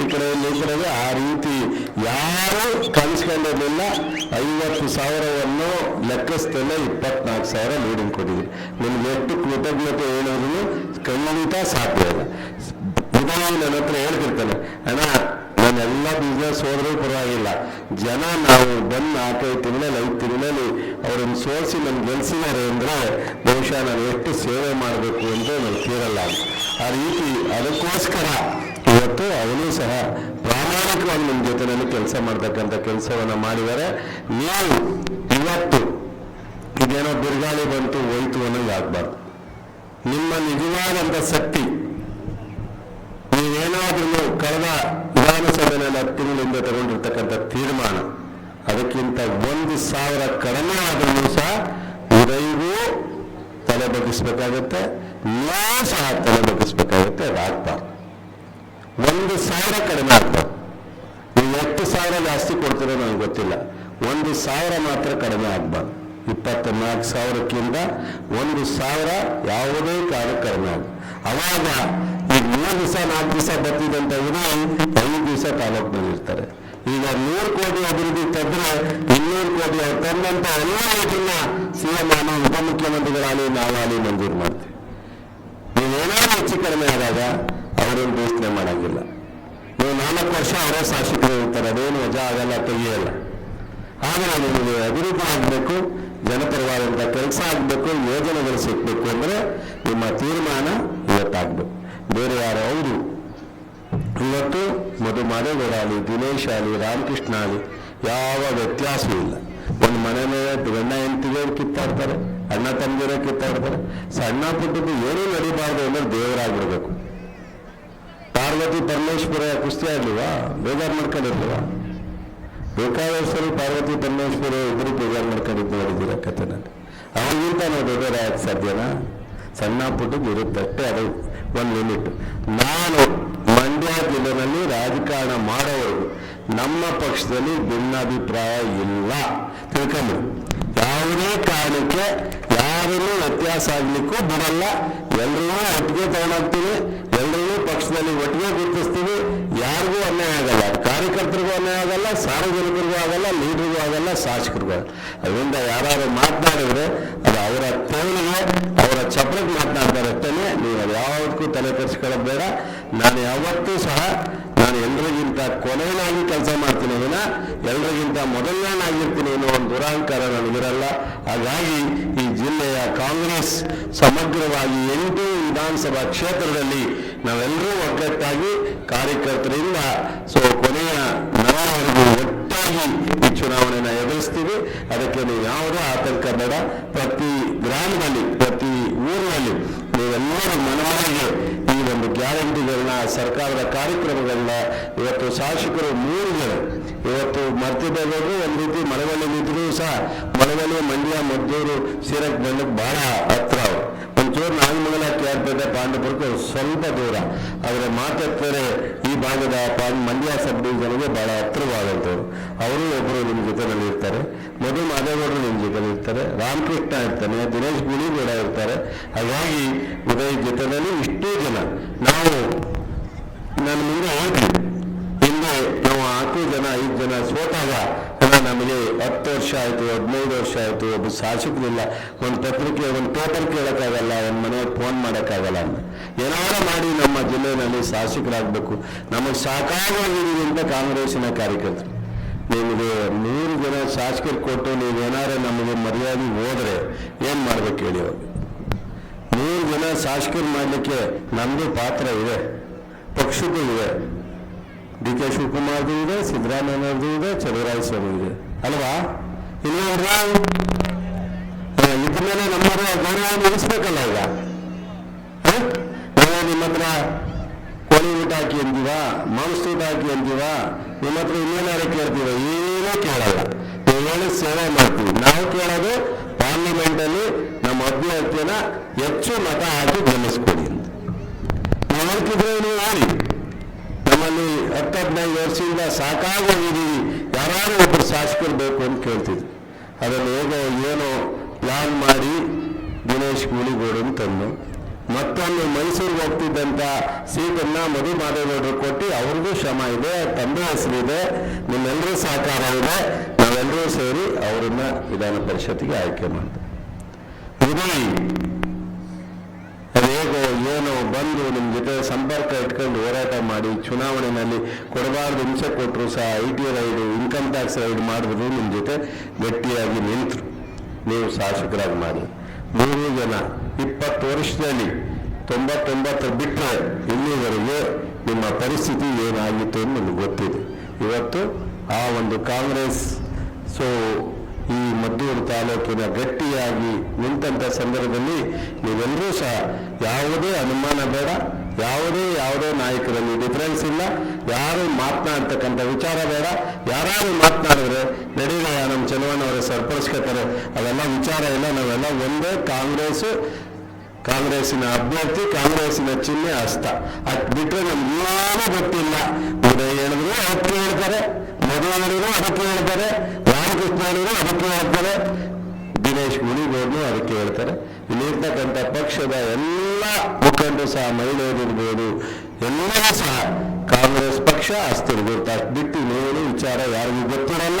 ಈ ಕಡೆ ಈ ಕಡೆಗೆ ಆ ರೀತಿ ಯಾರು ಕಾಣಿಸ್ಕೊಂಡಿರಲಿಲ್ಲ. ಐವತ್ತು ಸಾವಿರವನ್ನು ಲೆಕ್ಕಿಸ್ತಲೇ ಇಪ್ಪತ್ನಾಲ್ಕು ಸಾವಿರ ಲೀಡಿಂಗ್ ಕೊಟ್ಟಿದ್ವಿ ನಿಮ್ಗೆ ಎಷ್ಟು ಕೃತಜ್ಞತೆ ಹೇಳಿದ್ರು ಖಂಡಿತ ಸಾಧ್ಯ ಇಲ್ಲ. ಉದಾಹರಣೆ ನನ್ನ ಹತ್ರ ಹೇಳ್ತಿರ್ತಾನೆ, ಅಣ್ಣ ನಾನೆಲ್ಲ ಬಿಸ್ನೆಸ್ ಹೋದ್ರೂ ಪರವಾಗಿಲ್ಲ. ಜನ ನಾವು ಬಂದು ನಾಲ್ಕೈದು ತಿಂಗಳಲ್ಲಿ ಐದು ತಿಂಗಳಲ್ಲಿ ಅವರನ್ನು ಸೋಲಿಸಿ ನಮ್ಗೆ ಗೆಲ್ಸಿದ್ದಾರೆ ಅಂದ್ರೆ ಬಹುಶಃ ನಾನು ಎಷ್ಟು ಸೇವೆ ಮಾಡಬೇಕು ಅಂತ ನನಗೆ ತೀರಲ್ಲ ಆ ರೀತಿ ಅದಕ್ಕೋಸ್ಕರ ಇವತ್ತು ಅವನು ಸಹ ಪ್ರಾಮಾಣಿಕವಾಗಿ ನಿಮ್ಮ ಜೊತೆನಲ್ಲಿ ಕೆಲಸ ಮಾಡ್ತಕ್ಕಂಥ ಕೆಲಸವನ್ನ ಮಾಡಿದರೆ ನೀವು ಇವತ್ತು ಇದೇನೋ ಬಿರುಗಾಳಿ ಬಂತು, ಹೋಯ್ತು ಅನ್ನೋದು ಆಗ್ಬಾರ್ದು. ನಿಮ್ಮ ನಿಜವಾದಂಥ ಶಕ್ತಿ ನೀವೇನಾದ್ರೂ ಕಳೆದ ವಿಧಾನಸಭೆಯಲ್ಲಿ ತಿಂಗಳಿಂದ ತಗೊಂಡಿರ್ತಕ್ಕಂಥ ತೀರ್ಮಾನ, ಅದಕ್ಕಿಂತ ಒಂದು ಸಾವಿರ ಕಡಿಮೆ ಆದರೂ ಸಹ ಇದೈಗೂ ತಲೆ ಬಗ್ಗಿಸ್ಬೇಕಾಗತ್ತೆ ನೀವು ಸಹ ತಲೆ ಬಗ್ಗಿಸ್ಬೇಕಾಗತ್ತೆ ಅದಾಗ್ಬಾರ್ದು ಒಂದು ಸಾವಿರ ಕಡಿಮೆ ಆಗ್ಬಾರ್ದು. ನೀವು ಎಷ್ಟು ಸಾವಿರ ಜಾಸ್ತಿ ಕೊಡ್ತೀರೋ ನನಗೆ ಗೊತ್ತಿಲ್ಲ. ಒಂದು ಸಾವಿರ ಮಾತ್ರ ಕಡಿಮೆ ಆಗ್ಬಾರ್ದು. ಇಪ್ಪತ್ನಾಲ್ಕು ಸಾವಿರಕ್ಕಿಂತ ಒಂದು ಸಾವಿರ ಯಾವುದೇ ಕಾರಣ ಕಡಿಮೆ ಆಗ ಅವಾಗ ಈಗ ಮೂರು ದಿವಸ, ನಾಲ್ಕು ದಿವಸ ಬರ್ತಿದ್ದಂತ ಇವರು ಐದು ದಿವಸ ತಾಲೂಕಿನಲ್ಲಿ ಇರ್ತಾರೆ ಈಗ ನೂರು ಕೋಟಿ ಅಭಿವೃದ್ಧಿ ತಂದ್ರೆ ಇನ್ನೂರು ಕೋಟಿ ಅವ್ರು ತಂದಂತ ಎಲ್ಲ ಇದನ್ನ ಸಿಎಂ ಆಗಿ ಉಪಮುಖ್ಯಮಂತ್ರಿಗಳಾಗಲಿ ನಾವಾಗಲಿ ಮಂಜೂರು ಮಾಡ್ತೀವಿ. ನೀವೇನಾದ್ರೂ ಹೆಚ್ಚು ಕಡಿಮೆ ಆದಾಗ ಅವರನ್ನು ದೂಷಣೆ ಮಾಡೋಂಗಿಲ್ಲ. ನೀವು ನಾಲ್ಕು ವರ್ಷ ಅವರೇ ಶಾಸಕರು ಇರ್ತಾರೆ ಅದೇನು ವಜಾ ಆಗಲ್ಲ, ತೆಗಿಯಲ್ಲ. ಆದರೆ ನಿಮಗೆ ಅಭಿವೃದ್ಧಿ ಆಗಬೇಕು ಜನಪರವಾದಂಥ ಕೆಲಸ ಆಗಬೇಕು, ಯೋಜನೆಗಳು ಸಿಗಬೇಕು ಅಂದರೆ ನಿಮ್ಮ ತೀರ್ಮಾನ ಇವತ್ತಾಗಬೇಕು. ಬೇರೆ ಯಾರು ಅವರು ಇವತ್ತು ಮಧು ಮಾದೇಗೌಡ ಆಗಲಿ ದಿನೇಶ್ ಆಗಲಿ ರಾಮಕೃಷ್ಣ ಆಗಲಿ ಯಾವ ವ್ಯತ್ಯಾಸವೂ ಇಲ್ಲ. ಒಂದು ಮನೆ ಮೇಲೆ ಗಂಡ ಹೆಂಡತಿಗೆ ಕಿತ್ತಾಡ್ತಾರೆ, ಅಣ್ಣ ತಮ್ಮದಿರೋ ಕಿತ್ತಾಡ್ತಾರೆ, ಸಣ್ಣ ಪುಟ್ಟದ್ದು ಏನೂ ನಡಿಬಾರ್ದು ಅಂದ್ರೆ ದೇವರಾಗಿರ್ಬೇಕು. ಪಾರ್ವತಿ ಪರಮೇಶ್ವರ ಕುಸ್ತಿ ಆಗ್ಲಿವಾ ಬೇಜಾರು ಮಾಡ್ಕೊಂಡಿರ್ಲಿವಾ ಬೇಕಾದಷ್ಟು ಪಾರ್ವತಿ ಪರಮೇಶ್ವರ ಇಬ್ಬರು ಬೇಜಾರು ಮಾಡ್ಕೊಂಡಿದ್ದು ನೋಡಿದ್ದೀರ ಕಥೆನಲ್ಲಿ? ಅವ್ರಿಗಿಂತ ನಾವು ದೊಡ್ಡ ಸಾಧ್ಯನಾ? ಸಣ್ಣ ಪುಟ್ಟದ್ದು ಇರುತ್ತಷ್ಟೇ ಅದು. ಒಂದು ಲಿಮಿಟ್ ನಾನು ಮಂಡ್ಯ ಜಿಲ್ಲೆನಲ್ಲಿ ರಾಜಕಾರಣ ಮಾಡೋವರೆಗೂ ನಮ್ಮ ಪಕ್ಷದಲ್ಲಿ ಭಿನ್ನಾಭಿಪ್ರಾಯ ಇಲ್ಲ. ತಿಳ್ಕೊಂಡು. ಯಾವುದೇ ಕಾರಣಕ್ಕೆ ಯಾರನ್ನೂ ವ್ಯತ್ಯಾಸ ಆಗ್ಲಿಕ್ಕೂ ಬಿಡಲ್ಲ. ಎಲ್ಲರೂ ಒಟ್ಟಿಗೆ ತಗೊಂಡೋಗ್ತೀವಿ. ಎಲ್ಲರೂ ಪಕ್ಷದಲ್ಲಿ ಒಟ್ಟಿಗೆ ಗುರುತಿಸ್ತೀವಿ. ಆಗಲ್ಲ, ಕಾರ್ಯಕರ್ತರಿಗೂ ಅನ್ಯಾಯ ಆಗಲ್ಲ, ಸಾರ್ವಜನಿಕರಿಗೂ ಆಗಲ್ಲ, ಲೀಡ್ರಿಗೂ ಆಗಲ್ಲ, ಶಾಸಕರಿಗೂ ಆಗಲ್ಲ. ಅದರಿಂದ ಯಾರು ಮಾತನಾಡಿದ್ರೆ ಅದು ಅವರ ತೋಳಿಗೆ ಅವರ ಚಪ್ಪಲಿಗೆ ಮಾತನಾಡ್ತಾರೆ ನೀವು ಅದು ಯಾವುದಕ್ಕೂ ತಲೆ ಕೆಡಿಸ್ಕೊಳ್ಳೋದು ಬೇಡ. ನಾನು ಯಾವತ್ತೂ ಸಹ, ನಾನು ಎಲ್ರಿಗಿಂತ ಕೊನೆಯಾಗಿ ಕೆಲಸ ಮಾಡ್ತೀನಿ ವಿನ ಎಲ್ರಿಗಿಂತ ಮೊದಲನೇನಾಗಿರ್ತೀನಿ ಅನ್ನೋ ಒಂದು ದುರಹಂಕಾರ ನನಗಿರಲ್ಲ. ಹಾಗಾಗಿ ಈ ಜಿಲ್ಲೆಯ ಕಾಂಗ್ರೆಸ್ ಸಮಗ್ರವಾಗಿ ಎಂಟು ವಿಧಾನಸಭಾ ಕ್ಷೇತ್ರದಲ್ಲಿ ನಾವೆಲ್ಲರೂ ಒಗ್ಗಟ್ಟಾಗಿ ಕಾರ್ಯಕರ್ತರಿಂದ, ಸೊ ಕೊನೆಯ ನವವರೆಗೂ ಒಟ್ಟಾಗಿ ಈ ಚುನಾವಣೆನ ಎದುರಿಸ್ತೀವಿ. ಅದಕ್ಕೆ ನೀವು ಯಾವುದೇ ಆತಂಕ ಬೇಡ. ಪ್ರತಿ ಗ್ರಾಮದಲ್ಲಿ, ಪ್ರತಿ ಊರಿನಲ್ಲಿ ನೀವೆಲ್ಲರೂ ಮನಮನೆಗೆ ಈ ಒಂದು ಗ್ಯಾರಂಟಿಗಳನ್ನ, ಸರ್ಕಾರದ ಕಾರ್ಯಕ್ರಮಗಳನ್ನ ಇವತ್ತು ಶಾಸಕರು ಮೂರು ಇವತ್ತು ಮರ್ತಿದವರು ಒಂದು ರೀತಿ ಮಳವಳ್ಳಿಲಿದ್ರು ಸಹ. ಮಳವಳ್ಳಿ, ಮಂಡ್ಯ, ಮದ್ದೂರು, ಸೀರಕ್ ಬಂದಕ್ಕೆ ಬಹಳ ಹತ್ರ. ಒಂಚೂರು ನಾಗಮಂಗಲ ಪೇಟೆ ಪಾಂಡಪುರಕ್ಕೆ ಸ್ವಲ್ಪ ದೂರ. ಆದರೆ ಮಾತಾಡ್ತಾರೆ ಈ ಭಾಗದ ಮಂಡ್ಯ ಸಬ್ ಡಿವಿಷನ್ಗೆ ಬಹಳ ಹತ್ತಿರವಾದಂಥವ್ರು ಅವರು ಒಬ್ಬರು ನಿಮ್ಮ ಜೊತೆನಲ್ಲಿ ಇರ್ತಾರೆ. ಮಧು ಮಾದೇಗೌಡರು ನಿಮ್ಮ ಜೊತೆಲಿ ಇರ್ತಾರೆ. ರಾಮಕೃಷ್ಣ ಇರ್ತಾನೆ, ದಿನೇಶ್ ಕೂಡ ಇರ್ತಾರೆ. ಹಾಗಾಗಿ ಉದಯ ಜೊತೆಯಲ್ಲಿ ಇಷ್ಟೇ ಜನ. ನಾವು ನನ್ನ ಮುಂದೆ ಹೇಳ್ತೀನಿ ಹಿಂದೆ ನಾವು ನಾಲ್ಕು ಜನ, ಐದು ಜನ ಸೋತಾಗ ಅಣ್ಣ ನಮಗೆ ಹತ್ತು ವರ್ಷ ಆಯಿತು, ಹದಿನೈದು ವರ್ಷ ಆಯಿತು ಒಬ್ಬ ಶಾಸಕರಿಲ್ಲ ಒಂದು ಪತ್ರಿಕೆ, ಒಂದು ಪೇಪರ್ ಕೇಳೋಕ್ಕಾಗಲ್ಲ, ಒಂದು ಮನೆಗೆ ಫೋನ್ ಮಾಡೋಕ್ಕಾಗಲ್ಲ ಅಂತ. ಏನಾರ ಮಾಡಿ ನಮ್ಮ ಜಿಲ್ಲೆಯಲ್ಲಿ ಶಾಸಕರಾಗಬೇಕು ನಮಗೆ ಸಾಕಾಗೋಗಿದ್ದೀವಿ ಅಂತ ಕಾಂಗ್ರೆಸ್ಸಿನ ಕಾರ್ಯಕರ್ತರು. ನಿಮಗೆ ನೂರು ಜನ ಶಾಸಕರು ಕೊಟ್ಟು ನೀವೇನಾರ ನಮಗೆ ಮರ್ಯಾದೆ ಹೋದ್ರೆ ಏನು ಮಾಡ್ಬೇಕು ಹೇಳಿ ಅವ್ರಿಗೆ ನೂರು ಜನ ಶಾಸಕರು ಮಾಡಲಿಕ್ಕೆ ನಮ್ಮದು ಪಾತ್ರ ಇದೆ ಪಕ್ಷಕ್ಕೂ ಇದೆ. ಡಿ ಕೆ ಶಿವಕುಮಾರ್ದು ಇದೆ, ಸಿದ್ದರಾಮಯ್ಯನವ್ರದ್ದು ಇದೆ ಚಲುವರಾಯಸ್ವಾಮಿ ಇದೆ. ಅಲ್ವಾ? ಇನ್ನೊಂದ್ರ ಇದ್ರ ಮೇಲೆ ನಮ್ಮವರ ಗೌರವ ಮುಗಿಸ್ಬೇಕಲ್ಲ ಈಗ. ನಾವು ನಿಮ್ಮ ಹತ್ರ ಕೋಳಿ ಊಟ ಹಾಕಿ ಅಂತೀವ? ಮಾಂಸ ಊಟ ಹಾಕಿ ಅಂತೀವ? ನಿಮ್ಮ ಹತ್ರ ಇನ್ನೇನಾರು ಕೇಳ್ತೀವ ಏನೂ ಕೇಳಲ್ಲ. ನೀವು ಹೇಳಿ ಸೇವೆ ಮಾಡ್ತೀವಿ. ನಾವು ಕೇಳೋದು ಪಾರ್ಲಿಮೆಂಟಲ್ಲಿ ನಮ್ಮ ಅಭ್ಯರ್ಥಿಯನ್ನ ಹೆಚ್ಚು ಮತ ಹಾಕಿ ಗೆಲ್ಲಿಸ್ಕೊಡಿ ಅಂತ. ನೀವು ಹೇಳ್ತಿದ್ರೆ ನೀವು ಹೇಳಿ. ನಮ್ಮಲ್ಲಿ ಹತ್ತು ಹದಿನೈದು ವರ್ಷದಿಂದ ಸಾಕಾಗೋಗಿದ್ದೀವಿ. ಯಾರು ಒಬ್ಬರು ಶಾಸಕರು ಬೇಕು ಅಂತ ಕೇಳ್ತಿದ್ವಿ ಅದನ್ನು ಹೇಗೋ ಏನು ಪ್ಲಾನ್ ಮಾಡಿ ದಿನೇಶ್ ಗೂಳಿಗೌಡನ್ ತಂದು ಮತ್ತೊಂದು ಮೈಸೂರಿಗೆ ಹೋಗ್ತಿದ್ದಂಥ ಸೀಟನ್ನು ಮಧು ಮಾದೇಗೌಡರು ಕೊಟ್ಟು ಅವ್ರಿಗೂ ಶ್ರಮ ಇದೆ, ತಂದೆ ಹೆಸರಿದೆ ನಿಮ್ಮೆಲ್ಲರೂ ಸಹಕಾರ ಇದೆ. ನಾವೆಲ್ಲರೂ ಸೇರಿ ಅವರನ್ನು ವಿಧಾನ ಪರಿಷತ್ತಿಗೆ ಆಯ್ಕೆ ಮಾಡ್ತೀವಿ. ಅದೇಗೋ ಏನೋ ಬಂದು ನಿಮ್ಮ ಜೊತೆ ಸಂಪರ್ಕ ಇಟ್ಕೊಂಡು ಹೋರಾಟ ಮಾಡಿ ಚುನಾವಣೆಯಲ್ಲಿ ಕೊಡಬಾರ್ದು ಹಿಂಸೆ ಕೊಟ್ಟರು ಸಹ I T raid income tax raid ಮಾಡಿದ್ರು ನಿಮ್ಮ ಜೊತೆ ಗಟ್ಟಿಯಾಗಿ ನಿಂತರು. ನೀವು ಶಾಸಕರಾಗಿ ಮಾಡಿ. ಮೂರು ಜನ ಇಪ್ಪತ್ತು ವರ್ಷದಲ್ಲಿ ತೊಂಬತ್ತೊಂಬತ್ತು ಬಿಟ್ಟರೆ ಇಲ್ಲಿವರೆಗೆ ನಿಮ್ಮ ಪರಿಸ್ಥಿತಿ ಏನಾಗಿತ್ತು ಅಂತ ಗೊತ್ತಿದೆ. ಇವತ್ತು ಆ ಒಂದು ಕಾಂಗ್ರೆಸ್ ಸೊ ಈ ಮದ್ದೂರು ತಾಲೂಕಿನ ಗಟ್ಟಿಯಾಗಿ ನಿಂತಹ ಸಂದರ್ಭದಲ್ಲಿ ನೀವೆಲ್ಲರೂ ಸಹ ಯಾವುದೇ ಅನುಮಾನ ಬೇಡ, ಯಾವುದೇ ಯಾವುದೇ ನಾಯಕರಲ್ಲಿ ಡಿಫರೆನ್ಸ್ ಇಲ್ಲ. ಯಾರು ಮಾತನಾಡ್ತಕ್ಕಂಥ ವಿಚಾರ ಬೇಡ. ಯಾರು ಮಾತನಾಡಿದ್ರೆ ನಡೀಲಿ ನಮ್ಮ ಅವರ ಸರಿಪಡಿಸ್ಕೊತಾರೆ ಅದೆಲ್ಲ ವಿಚಾರ ಇಲ್ಲ. ನಾವೆಲ್ಲ ಒಂದೇ ಕಾಂಗ್ರೆಸ್, ಕಾಂಗ್ರೆಸ್ಸಿನ ಅಭ್ಯರ್ಥಿ, ಕಾಂಗ್ರೆಸ್ಸಿನ ಚಿಹ್ನೆ ಅಸ್ತ. ಅದ್ ಬಿಟ್ಟರೆ ನಮ್ಗೆ ಗೊತ್ತಿಲ್ಲ. ಉದಯ ಹೇಳಿದ್ರು ಅದಕ್ಕೆ ಹೇಳ್ತಾರೆ. ಮದುವೆ ಹೇಳಿದ್ರು ಅದಕ್ಕೆ ಹೇಳ್ತಾರೆ. ಹೇಳಿದ್ರು ಅದಕ್ಕೆ ಹೇಳ್ತಾರೆ. ದಿನೇಶ್ ಗುಳಿಗೌಡನು ಅದಕ್ಕೆ ಹೇಳ್ತಾರೆ. ಇಲ್ಲಿರ್ತಕ್ಕಂಥ ಪಕ್ಷದ ಎಲ್ಲ ಮುಖಂಡರು ಸಹ ಮಹಿಳೆಯರಿರ್ಬೋದು ಎಲ್ಲರೂ ಸಹ ಕಾಂಗ್ರೆಸ್ ಪಕ್ಷ ಅಸ್ತಿರ್ಬೋದು ಅಷ್ಟು ಬಿಟ್ಟು ಇನ್ನೇನು ವಿಚಾರ ಯಾರಿಗೂ ಗೊತ್ತಿರಲ್ಲ,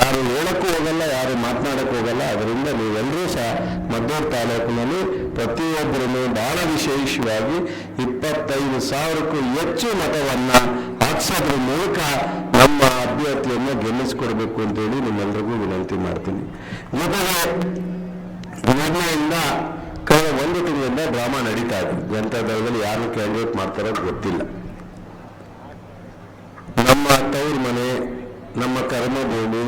ಯಾರು ಹೇಳಕ್ಕೂ ಹೋಗಲ್ಲ, ಯಾರು ಮಾತನಾಡಕ್ಕೂ ಹೋಗಲ್ಲ. ಅದರಿಂದ ನೀವೆಲ್ಲರೂ ಸಹ ಮದ್ದೂರು ತಾಲೂಕಿನಲ್ಲಿ ಪ್ರತಿಯೊಬ್ಬರನ್ನು ಬಹಳ ವಿಶೇಷವಾಗಿ ಇಪ್ಪತ್ತೈದು ಸಾವಿರಕ್ಕೂ ಹೆಚ್ಚು ಮತವನ್ನು ಹಾಕ್ಸೋದ್ರ ಮೂಲಕ ನಮ್ಮ ಅಭ್ಯರ್ಥಿಯನ್ನು ಗೆಲ್ಲಿಸ್ಕೊಡ್ಬೇಕು ಅಂತೇಳಿ ನಿಮ್ಮೆಲ್ಲರಿಗೂ ವಿನಂತಿ ಮಾಡ್ತೀನಿ. ಜೊತೆಗೆ ನಿನ್ನೆಯಿಂದ ಕಳೆದ ಒಂದು ತಿಂಗಳಿಂದ ಡ್ರಾಮಾ ನಡೀತಾ ಇದೆ. ಜನತಾ ದಳದಲ್ಲಿ ಯಾರು ಕ್ಯಾಂಡಿಡೇಟ್ ಮಾಡ್ತಾರೋ ಗೊತ್ತಿಲ್ಲ. ನಮ್ಮ ತವ್ರ ಮನೆ, ನಮ್ಮ ಕರ್ಮಭೂಮಿ,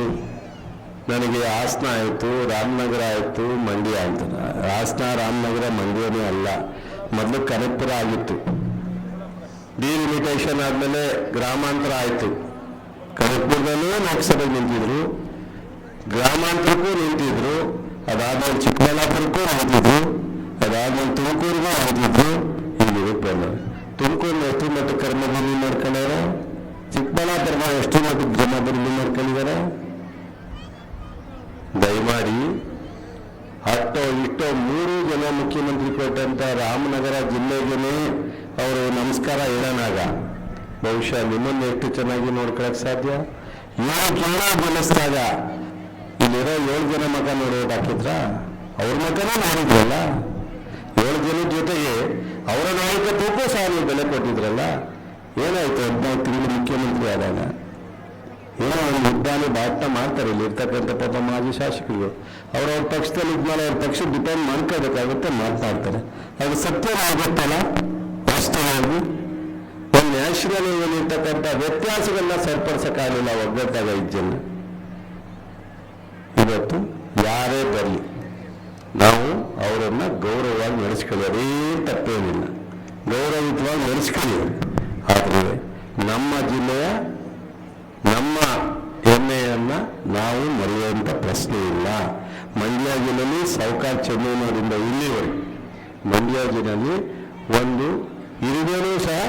ನನಗೆ ಹಾಸನ ಆಯಿತು, ರಾಮನಗರ ಆಯಿತು, ಮಂಡ್ಯ ಅಂತ. ಹಾಸನ, ರಾಮನಗರ, ಮಂಡ್ಯನೇ ಅಲ್ಲ. ಮೊದಲು ಕನಕಪುರ ಆಗಿತ್ತು. ಡಿಲಿಮಿಟೇಷನ್ ಆದಮೇಲೆ ಗ್ರಾಮಾಂತರ ಆಯಿತು. ಕನಕಪುರದಲ್ಲೂ ಲೋಕಸಭೆಗೆ ನಿಂತಿದ್ರು. ಗ್ರಾಮಾಂತರಕ್ಕೂ ನಿಂತಿದ್ರು. ಅದಾದ್ಮೇಲೆ ಚಿಕ್ಕಬಳ್ಳಾಪುರಕ್ಕೂ ನಿಂತಿದ್ರು. ಅದಾದ್ಮೇಲೆ ತುಮಕೂರಿಗೂ ನಿಂತಿದ್ರು. ಇಲ್ಲಿ ಇದಕ್ಕೆ ತುಮಕೂರು ಎಷ್ಟು ಮಟ್ಟ ಕರ್ಮದಲ್ಲಿ ಮಾಡ್ಕೊಂಡಾರ ಚಿಕ್ಕಬಳ್ಳಾಪುರ ಎಷ್ಟು ಮಟ್ಟ ಜಮಾಭೂಮಿ ಮಾಡ್ಕೊಂಡಿದ್ದಾರೆ? ದಯಮಾಡಿ ಅಷ್ಟೋ ಇಷ್ಟೋ ಮೂರು ಜನ ಮುಖ್ಯಮಂತ್ರಿ ಕೊಟ್ಟಂತ ರಾಮನಗರ ಜಿಲ್ಲೆಗೆ ಅವರು ನಮಸ್ಕಾರ ಹೇಳೋಣಾಗ ಬಹುಶಃ ನಿಮ್ಮನ್ನು ಎಷ್ಟು ಚೆನ್ನಾಗಿ ನೋಡ್ಕೊಳಕ್ ಸಾಧ್ಯ? ನಾವು ಪ್ರಾಣ ಗೆಲ್ಲಿಸಿದಾಗ ಇಲ್ಲಿರೋ ಏಳು ಜನ ಮಗ ನೋಡಿ ಓಟ್ ಹಾಕಿದ್ರ ಅವ್ರ ಮಗನೇ ಮಾಡಿದ್ರಲ್ಲ ಏಳು ಜನ ಜೊತೆಗೆ ಅವರ ನಾಯಕತ್ವಕ್ಕೂ ಸಹ ನೀವು ಬೆಲೆ ಕೊಟ್ಟಿದ್ರಲ್ಲ. ಏನಾಯ್ತು? ಹದಿನಾಲ್ಕು ತಿಂಗಳು ಮುಖ್ಯಮಂತ್ರಿ ಆದಾಗ? ಏನೋ ಒಂದು ಉದ್ದಾನೆ ಭಾಷಣ ಮಾಡ್ತಾರೆ ಇಲ್ಲಿ ಇರ್ತಕ್ಕಂಥ ಪಾಪ ಮಾಜಿ ಶಾಸಕರು. ಅವ್ರವ್ರ ಪಕ್ಷದಲ್ಲಿ ಇದ್ಮೇಲೆ ಅವ್ರ ಪಕ್ಷ ಡಿಪೆಂಡ್ ಮಾಡ್ಕೋಬೇಕಾಗುತ್ತೆ ಮಾತನಾಡ್ತಾರೆ ಅದು ಸತ್ಯ ಆಗುತ್ತಲ್ಲ ವಾಸ್ತವವಾಗಿ. ನ್ಯಾಷನಲ್ ವ್ಯತ್ಯಾಸಗಳನ್ನ ಸರಿಪಡಿಸಕ್ಕಾಗಲಿಲ್ಲ ಒಗ್ಗಟ್ಟಾಗ ಐದು ಇವತ್ತು ಯಾರೇ ಬರಲಿ, ನಾವು ಅವರನ್ನು ಗೌರವವಾಗಿ ನಡೆಸ್ಕೊಳ್ಳೋದೇ ತಪ್ಪೇನಿಲ್ಲ. ಗೌರವಯುತವಾಗಿ ನಡೆಸ್ಕೊಳ್ಳಿ. ಆದರೆ ನಮ್ಮ ಜಿಲ್ಲೆಯ ನಮ್ಮ ಹೆಮ್ಮೆಯನ್ನ ನಾವು ಮರೆಯುವಂಥ ಪ್ರಶ್ನೆ ಇಲ್ಲ. ಮಂಡ್ಯ ಜಿಲ್ಲೆಯಲ್ಲಿ ಸೌಕಾರ್ ಚೆನ್ನೈನವರಿಂದ ಇಲ್ಲಿವರೆಗೆ ಮಂಡ್ಯ ಜಿಲ್ಲೆಯಲ್ಲಿ ಒಂದು ಹಿರಿಯರೂ ಸಹ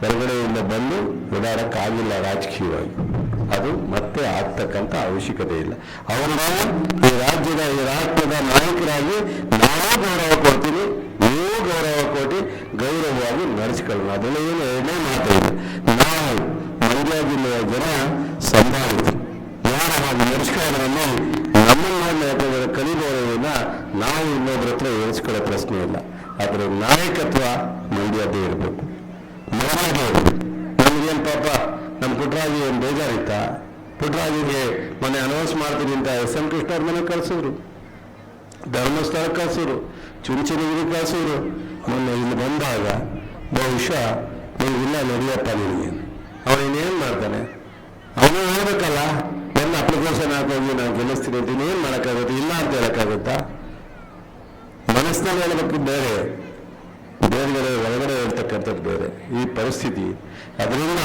ಹೊರಗಡೆಯಿಂದ ಬಂದು ಓಡಾಡೋಕ್ಕಾಗಿಲ್ಲ ರಾಜಕೀಯವಾಗಿ. ಅದು ಮತ್ತೆ ಆಗ್ತಕ್ಕಂಥ ಅವಶ್ಯಕತೆ ಇಲ್ಲ. ಅವರನ್ನ ಈ ರಾಜ್ಯದ, ಈ ರಾಷ್ಟ್ರದ ನಾಯಕರಾಗಿ ನಾವೇ ಗೌರವ ಕೊಡ್ತೀವಿ, ನೀವು ಗೌರವ ಕೊಟ್ಟು ಗೌರವವಾಗಿ ನಡೆಸ್ಕೊಳ್ಳೋಣ. ಅದನ್ನ ಏನು ಎರಡನೇ ಮಾತಾಡಿದೆ ನಾವು ಮಂಡ್ಯ ಜಿಲ್ಲೆಯ ಜನ ಸಂಭಾವಿತ. ಯಾರ ಹಾಗೆ ನಡೆಸ್ಕೊಳ್ಳೋದ್ರಲ್ಲಿ ನಮ್ಮನ್ನ ಕಲಿಬೋದ್ರಿಂದ ನಾವು ಇನ್ನೊಬ್ಬರ ಹತ್ರ ಪ್ರಶ್ನೆ ಇಲ್ಲ. ಅದರ ನಾಯಕತ್ವ ಮಂಡ್ಯದೇ ಇರಬೇಕು. ಇರಬೇಕು ನಮಗೇನು ಪಾಪ ನಮ್ಮ ಪುಟ್ಟರಾಜಿ ಏನು ಬೇಜಾರಿತ್ತ? ಪುಟ್ಟರಾಜಿಗೆ ಮೊನ್ನೆ ಅನೌನ್ಸ್ ಮಾಡ್ತೀನಿ ಅಂತ ಎಸ್ ಎಂ ಕೃಷ್ಣ ಅವ್ರ ಮನೆ ಕಳಿಸಿದ್ರು ಧರ್ಮಸ್ಥಳ ಕಳಿಸಿದ್ರು ಚುಂಚನಗಿರಿ ಕಳಿಸಿದ್ರು ಮೊನ್ನೆ ಇಲ್ಲಿ ಬಂದಾಗ ಬಹುಶಃ ನೀವು ಇಲ್ಲ ನಡೆಯಪ್ಪ ನಿನಗೆ. ಅವನು ಇನ್ನೇನು ಮಾಡ್ತಾನೆ? ಅವನು ಹೇಳ್ಬೇಕಲ್ಲ, ನನ್ನ ಅಪ್ಲಿಕೇಶನ್ ಹಾಕೋಗಿ ನಾನು ಗೆಲ್ಲಿಸ್ತೀನಿ ಅಂತ ಇನ್ನೇನು ಮಾಡೋಕ್ಕಾಗುತ್ತೆ? ಇಲ್ಲ ಅಂತ ಹೇಳೋಕ್ಕಾಗುತ್ತಾ? ಮನಸ್ಸಿನಲ್ಲಿ ಹೇಳಬೇಕು ಬೇರೆ. ಹೇಳ್ತಕ್ಕಂಥದ್ದು ಬೇರೆ ಈ ಪರಿಸ್ಥಿತಿ ಅದರಿಂದ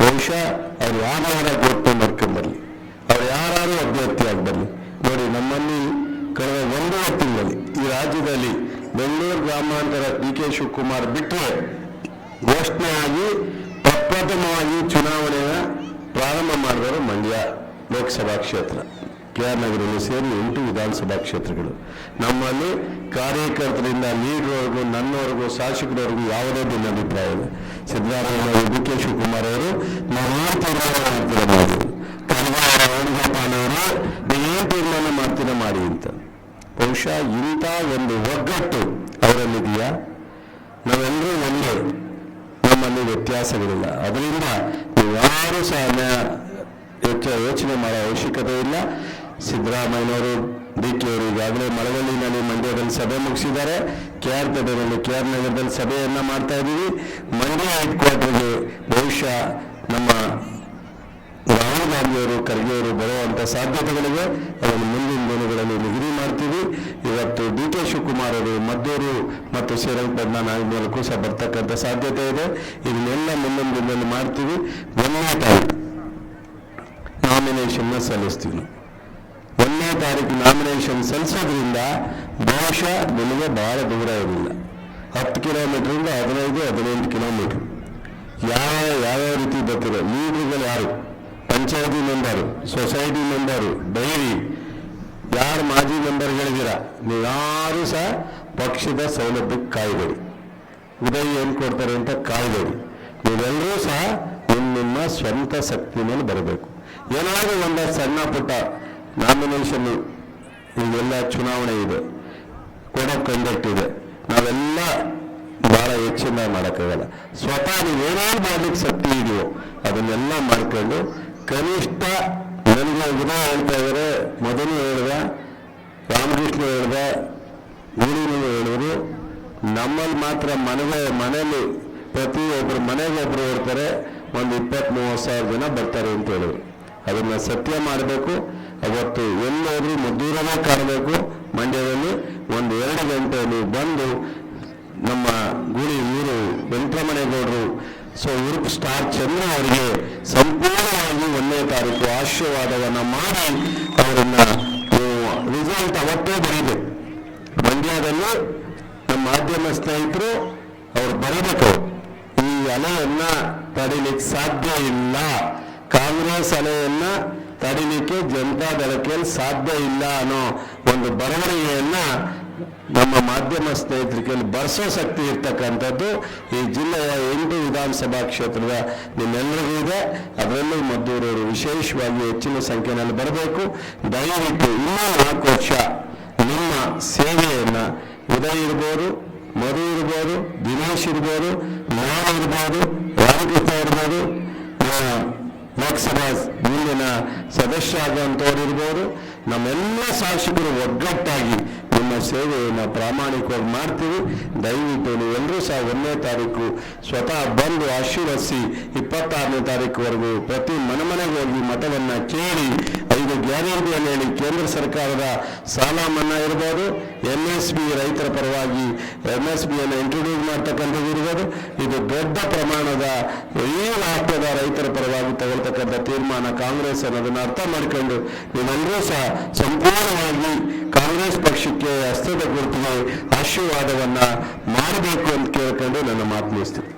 ಬಹುಶಃ ಅವ್ರು ಯಾರ ಗೊತ್ತು ಮಾಡ್ಕೊಂಡ್ಬರಲಿ ಅವ್ರು ಯಾರು ಅಭ್ಯರ್ಥಿ ಆಗಿ ಬರಲಿ. ನೋಡಿ, ನಮ್ಮಲ್ಲಿ ಕಳೆದ ಒಂದೂವರೆ ತಿಂಗಳಲ್ಲಿ ಈ ರಾಜ್ಯದಲ್ಲಿ ಬೆಂಗಳೂರು ಗ್ರಾಮಾಂತರ ಡಿ ಕೆ ಶಿವಕುಮಾರ್ ಬಿಟ್ಟರೆ ಘೋಷಣೆ ಆಗಿ ಪ್ರಪ್ರಥಮವಾಗಿ ಚುನಾವಣೆಯ ಪ್ರಾರಂಭ ಮಾಡಿದವರು ಮಂಡ್ಯ ಲೋಕಸಭಾ ಕ್ಷೇತ್ರ. ಕೆ ಆರ್ ಸೇರಿ ಎಂಟು ವಿಧಾನಸಭಾ ಕ್ಷೇತ್ರಗಳು. ನಮ್ಮಲ್ಲಿ ಕಾರ್ಯಕರ್ತರಿಂದ ಲೀಡ್ರವರೆಗೂ, ನನ್ನವರೆಗೂ, ಶಾಸಕರವರೆಗೂ ಯಾವುದೇ ಭಿನ್ನಾಭಿಪ್ರಾಯ ಇಲ್ಲ. ಸಿದ್ದರಾಮಯ್ಯ ಡಿ ಕೆ ಶಿವಕುಮಾರ್ ಅವರು, ನಾವು ಏನು ಮಾಡಿ ತೀರ್ಮಾನ ಮಾಡಿ ಅಂತ. ಬಹುಶಃ ಇಂಥ ಒಂದು ಒಗ್ಗಟ್ಟು ಅವರಲ್ಲಿದೆಯಾ? ನಾವೆಲ್ಲರೂ ಒಂದೇ. ನಮ್ಮಲ್ಲಿ ವ್ಯತ್ಯಾಸಗಳಿಲ್ಲ. ಅದರಿಂದ ಯಾರು ಸಹ ಯೋಚನೆ ಮಾಡೋ ಅವಶ್ಯಕತೆ ಇಲ್ಲ. ಸಿದ್ದರಾಮಯ್ಯನವರು ಡಿ ಕೆ ಅವರು ಈಗಾಗಲೇ ಮಳವಳ್ಳಿನಲ್ಲಿ ಮಂಡ್ಯದಲ್ಲಿ ಸಭೆ ಮುಗಿಸಿದ್ದಾರೆ. ಕೆ ಆರ್ ಪೇಟೆಯಲ್ಲಿ ಕೆ ಆರ್ ನಗರದಲ್ಲಿ ಸಭೆಯನ್ನ ಮಾಡ್ತಾ ಇದ್ದೀವಿ. ಮಂಡ್ಯ ಹೆಡ್ ಕ್ವಾರ್ಟರ್ಗೆ ಬಹುಶಃ ನಮ್ಮ ರಾಹುಲ್ ಗಾಂಧಿಯವರು, ಖರ್ಗೆಯವರು ಬರುವಂತ ಸಾಧ್ಯತೆಗಳಿವೆ. ಅದನ್ನು ಮುಂದಿನ ದಿನಗಳಲ್ಲಿ ನಿಗದಿ ಮಾಡ್ತೀವಿ. ಇವತ್ತು ಡಿ ಕೆ ಶಿವಕುಮಾರ್ ಅವರು ಮದ್ದೂರು ಮತ್ತು ಶ್ರೀರಂಗಪಟ್ಟಣ ನಾಗಮೂಲಕ್ಕೂ ಸಹ ಬರ್ತಕ್ಕಂಥ ಸಾಧ್ಯತೆ ಇದೆ. ಇದನ್ನೆಲ್ಲ ಮುಂದಿನ ದಿನದಲ್ಲಿ ಮಾಡ್ತೀವಿ. ತಾರೀಕು ನಾಮಿನೇಷನ್ನ ಸಲ್ಲಿಸ್ತೀವಿ. ಒಂದನೇ ತಾರೀಕು ನಾಮಿನೇಷನ್ ಸಲ್ಲಿಸೋದ್ರಿಂದ ಬಹುಶಃ ನಿಮಗೆ ಬಹಳ ದೂರ ಇರಲಿಲ್ಲ. ಹತ್ತು ಕಿಲೋಮೀಟ್ರಿಂದ ಹದಿನೈದು, ಹದಿನೆಂಟು ಕಿಲೋಮೀಟರ್ ಯಾವ ಯಾವ ರೀತಿ ಬರ್ತಿರೋ ಲೀಡರ್ಗಳು ಯಾರು? ಪಂಚಾಯತಿ ಮೆಂಬರು ಸೊಸೈಟಿ ಮೆಂಬರು ಡೈರಿ ಯಾರು ಮಾಜಿ ಮೆಂಬರ್ಗಳಿದ್ದೀರ ನೀವು ಯಾರು ಸಹ ಪಕ್ಷದ ಸೌಲಭ್ಯಕ್ಕೆ ಕಾಯ್ಬೇಡಿ. ಉದಯ ಏನು ಕೊಡ್ತಾರೆ ಅಂತ ಕಾಯ್ಬೇಡಿ. ನೀವೆಲ್ಲರೂ ಸಹ ನಿಮ್ಮ ನಿಮ್ಮ ಸ್ವಂತ ಶಕ್ತಿ ಮೇಲೆ ಬರಬೇಕು. ಏನಾದರೂ ಒಂದು ಸಣ್ಣ ಪುಟ್ಟ ನಾಮಿನೇಷನ್ ಈಗೆಲ್ಲ ಚುನಾವಣೆ ಇದೆ. ಕೋಡ್ ಆಫ್ ಕಂಡಕ್ಟ್ ಇದೆ ನಾವೆಲ್ಲ ಬಹಳ ಹೆಚ್ಚಿನ ಮಾಡೋಕ್ಕಾಗಲ್ಲ. ಸ್ವತಃ ನೀವೇನೇನು ಮಾಡ್ಲಿಕ್ಕೆ ಶಕ್ತಿ ಇದೆಯೋ ಅದನ್ನೆಲ್ಲ ಮಾಡ್ಕೊಂಡು ಕನಿಷ್ಠ ನನಗೆ ಗುಣ ಹೇಳ್ತಾ ಇದ್ದಾರೆ. ಮೊದಲು ಹೇಳಿದ, ರಾಮಕೃಷ್ಣ ಹೇಳಿದ ಗುರುಗಳು ಹೇಳಿದ್ರು. ನಮ್ಮಲ್ಲಿ ಮಾತ್ರ ಮನೆಗೆ ಮನೇಲಿ ಪ್ರತಿ ಒಬ್ಬರು ಮನೆಗೆ ಒಬ್ಬರು ಹೇಳ್ತಾರೆ ಒಂದು ಇಪ್ಪತ್ತ್ ಮೂವತ್ತು ಸಾವಿರ ಜನ ಬರ್ತಾರೆ ಅಂತ ಹೇಳಿದ್ರು. ಅದನ್ನು ಸತ್ಯ ಮಾಡಬೇಕು. ಅವತ್ತು ಎಲ್ಲೋದ್ರೂ ಮದ್ದೂರನೇ ಕಾಣಬೇಕು. ಮಂಡ್ಯದಲ್ಲಿ ಒಂದು ಎರಡು ಗಂಟೆಯಲ್ಲಿ ಬಂದು ನಮ್ಮ ಗುಡಿ ಊರು ವೆಂಕಟರಮಣೇಗೌಡರು ಸೊ ಉರುಪ್ ಸ್ಟಾರ್ ಚಂದ್ರ ಅವರಿಗೆ ಸಂಪೂರ್ಣವಾಗಿ ಒಂದನೇ ತಾರೀಕು ಆಶೀರ್ವಾದವನ್ನ ಮಾಡಿ ಅವರನ್ನ ರಿಸಲ್ಟ್ ಅವತ್ತೇ ಬರೀಬೇಕು. ಮಂಡ್ಯದಲ್ಲಿ ನಮ್ಮ ಮಾಧ್ಯಮ ಸ್ನೇಹಿತರು ಅವ್ರು ಬರಬೇಕು. ಈ ಅಲೆಯನ್ನ ತಡಿಲಿಕ್ಕೆ ಸಾಧ್ಯ ಇಲ್ಲ. ಕಾಂಗ್ರೆಸ್ ಅಲೆಯನ್ನ ತಡಿಲಿಕ್ಕೆ ಜನತಾ ದಳಕ್ಕೆ ಸಾಧ್ಯ ಇಲ್ಲ ಅನ್ನೋ ಒಂದು ಬರವಣಿಗೆಯನ್ನ ನಮ್ಮ ಮಾಧ್ಯಮ ಸ್ನೇಹಿತರಿಗೆ ಕೈಲಿ ಬರ್ಸೋ ಶಕ್ತಿ ಇರ್ತಕ್ಕಂಥದ್ದು ಈ ಜಿಲ್ಲೆಯ ಎಂಟು ವಿಧಾನಸಭಾ ಕ್ಷೇತ್ರದ ನಿಮ್ಮೆಲ್ಲರಿಗೂ ಇದೆ. ಅದರಲ್ಲೂ ಮದ್ದೂರವರು ವಿಶೇಷವಾಗಿ ಹೆಚ್ಚಿನ ಸಂಖ್ಯೆಯಲ್ಲಿ ಬರಬೇಕು. ದಯವಿಟ್ಟು ಇನ್ನೂ ನಾಲ್ಕು ವರ್ಷ ನಿಮ್ಮ ಸೇವೆಯನ್ನ ಉದಯ ಇರ್ಬೋದು, ಮಧು ಇರ್ಬೋದು, ದಿನೇಶ್ ಇರ್ಬೋದು ನಾನು ಇರ್ಬೋದು, ರಾಮಕೃಷ್ಣ ಇರ್ಬೋದು ಲೋಕಸಭಾ ಮುಂದಿನ ಸದಸ್ಯರಾಗುವಂಥವ್ರು ಇರ್ಬೋದು. ನಮ್ಮೆಲ್ಲ ಶಾಸಕರು ಒಗ್ಗಟ್ಟಾಗಿ ನಿಮ್ಮ ಸೇವೆಯನ್ನು ಪ್ರಾಮಾಣಿಕವಾಗಿ ಮಾಡ್ತೀವಿ. ದಯವಿಟ್ಟು ನೀವೆಲ್ಲರೂ ಸಹ ಒಂದನೇ ತಾರೀಕು ಸ್ವತಃ ಬಂದು ಆಶೀರ್ವದಿಸಿ ಇಪ್ಪತ್ತಾರನೇ ತಾರೀಕುವರೆಗೂ ಪ್ರತಿ ಮನೆ ಮನೆಗೆ ಹೋಗಿ ಮತವನ್ನು ಕೇಳಿ ಐದು ಗ್ಯಾರಂಟಿಯನ್ನು ಹೇಳಿ ಕೇಂದ್ರ ಸರ್ಕಾರದ ಸಾಲ ಮನ್ನಾ ಇರ್ಬೋದು ಎಂ ಎಸ್ ಬಿ ರೈತರ ಪರವಾಗಿ ಎಂ ಎಸ್ ಬಿಯನ್ನು ಇಂಟ್ರೊಡ್ಯೂಸ್ ಮಾಡ್ತಕ್ಕಂಥದ್ದು ಇರ್ಬೋದು. ಇದು ದೊಡ್ಡ ಪ್ರಮಾಣದ ಈ ರಾಷ್ಟ್ರದ ರೈತರ ಪರವಾಗಿ ತಗೊಳ್ತಕ್ಕಂಥ ತೀರ್ಮಾನ ಕಾಂಗ್ರೆಸ್ ಅನ್ನೋದನ್ನ ಅರ್ಥ ಮಾಡ್ಕೊಂಡು ನೀವೆಲ್ಲರೂ ಸಹ ಸಂಪೂರ್ಣವಾಗಿ ಕಾಂಗ್ರೆಸ್ ಪಕ್ಷಕ್ಕೆ ಹಸ್ತದ ಗುರುತಿಗೆ ಆಶೀರ್ವಾದವನ್ನ ಮಾಡಬೇಕು ಅಂತ ಕೇಳ್ಕೊಂಡು ನನ್ನ ಮಾತು ಮುಗಿಸ್ತೀನಿ